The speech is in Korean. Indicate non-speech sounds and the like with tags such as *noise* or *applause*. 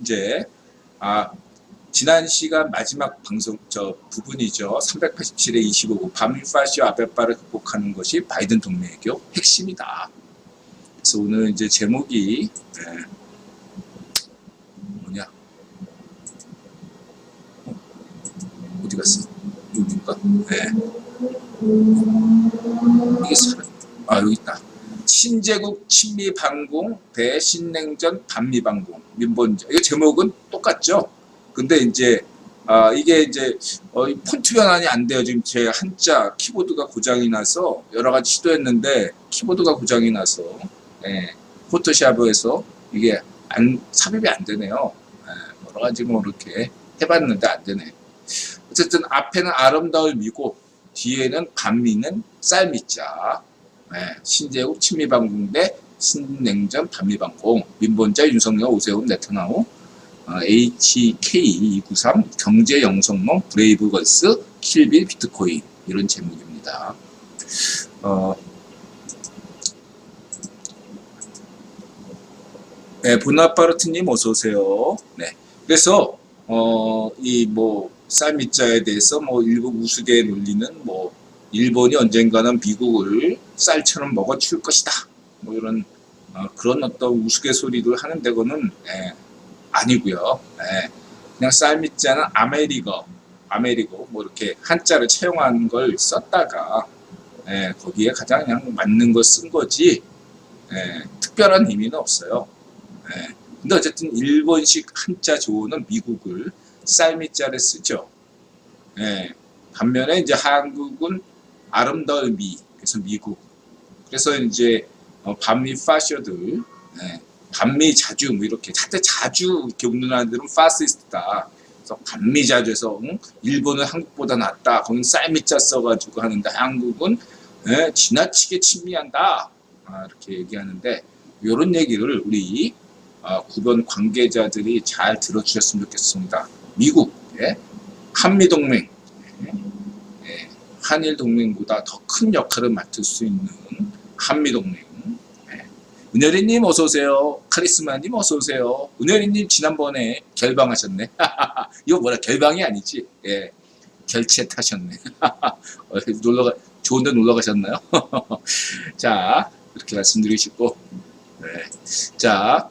이제 아 지난 시간 마지막 방송 저 부분이죠. 387에 25부 반미파시오 아베파를 극복하는 것이 바이든 동맹외교 핵심이다. 그래서 오늘 이제 제목이 예, 뭐냐? 어, 어디 갔어? 여기인가? 네. 이게 사람. 아 여기 있다. 신제국 친미 반공 대 신냉전 반미 반공 민본적 이거 제목은 똑같죠. 근데 이제 아 이게 이제 어, 이 폰트 변환이 안 돼요. 지금 제 한자 키보드가 고장이 나서 여러 가지 시도했는데 키보드가 고장이 나서 예, 포토샵에서 이게 안 삽입이 안 되네요. 예, 여러 가지 뭐 이렇게 해봤는데 안 되네. 어쨌든 앞에는 아름다울 미고 뒤에는 반미는 쌀미자. 예, 신제국 친미방공대 신냉전 반미방공 민본자 윤석열 오세훈 네타나후 어, HK293 경제영성몽 브레이브걸스 킬빌 비트코인 이런 제목입니다. 어, 네, 보나파르트님 어서 오세요. 네, 그래서 어, 이뭐 쌀미자에 대해서 뭐 일부 우스개 논리는 뭐 일본이 언젠가는 미국을 쌀처럼 먹어치울 것이다. 뭐 이런 어, 그런 어떤 우스갯소리를 하는 데고는 예, 아니고요. 예, 그냥 쌀미자는 아메리거, 아메리고 뭐 이렇게 한자를 채용한 걸 썼다가 예, 거기에 가장 그냥 맞는 거쓴 거지 예, 특별한 의미는 없어요. 예, 근데 어쨌든 일본식 한자 조어는 미국을 쌀미자를 쓰죠. 예, 반면에 이제 한국은 아름다운 미, 그래서 미국. 그래서 이제 어, 반미 파셔들, 예, 반미 자주 뭐 이렇게 하여튼 자주 이렇게 웃는 아들은 파시스트다. 그래서 반미 자주에서 응? 일본은 한국보다 낫다. 거긴 쌀미자 써가지고 하는데 한국은 예, 지나치게 친미한다. 아, 이렇게 얘기하는데 이런 얘기를 우리 아, 구변 관계자들이 잘 들어주셨으면 좋겠습니다. 미국, 예, 한미 동맹, 예, 한일 동맹보다 더 큰 역할을 맡을 수 있는 한미 동맹. 예. 은혜리님 어서 오세요. 카리스마님 어서 오세요. 은혜리님 지난번에 결방하셨네. *laughs* 이거 뭐라 결방이 아니지? 예, 결체 타셨네. 어, 놀러가 좋은데 놀러 가셨나요? *laughs* 자 이렇게 말씀드리고 싶고, 네. 자